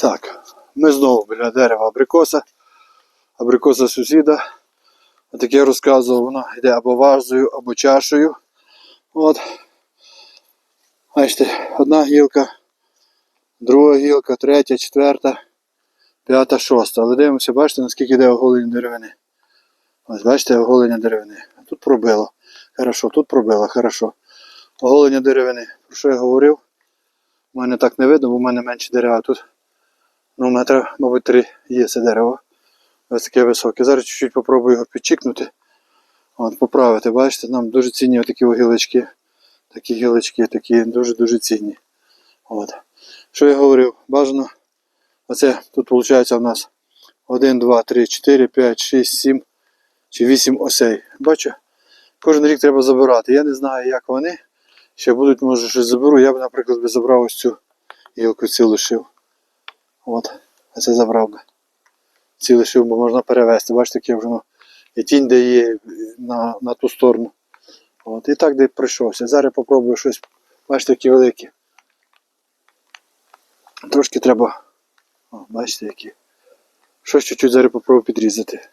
Так, ми знову біля дерева абрикоса. Абрикоса сусіда. От як я розказував, вона йде або вазою, або чашею. От. Бачите, одна гілка, друга гілка, третя, четверта, п'ята, шоста. Але дивимося, бачите, наскільки йде оголення деревини. Ось бачите, оголення деревини. Тут пробило. Хорошо, тут пробило, хорошо. Оголення деревини. Про що я говорив? У мене так не видно, бо в мене менше дерева тут. Ну, метра, мабуть, три є це дерево. Ось таке високе. Зараз чуть-чуть попробую його підчікнути. От, поправити, бачите, нам дуже цінні такі гілочки. Такі гілочки, такі дуже-дуже цінні. От. Що я говорив? Бажано. Оце тут виходить у нас 1, 2, 3, 4, 5, 6, 7 чи 8 осей. Бачу? Кожен рік треба забирати. Я не знаю, як вони. Ще будуть, може, щось заберу. Я б, наприклад, забрав ось цю гілку цю лишив. От, а це забрав би. Ці лишив, можна перевезти. Бачите, я вже ну, і тінь дає на, на ту сторону. От, і так де прийшовся. Зараз попробую щось. Бачите, які великі. Трошки треба. О, бачите, які. Щось чуть-чуть зараз попробую підрізати.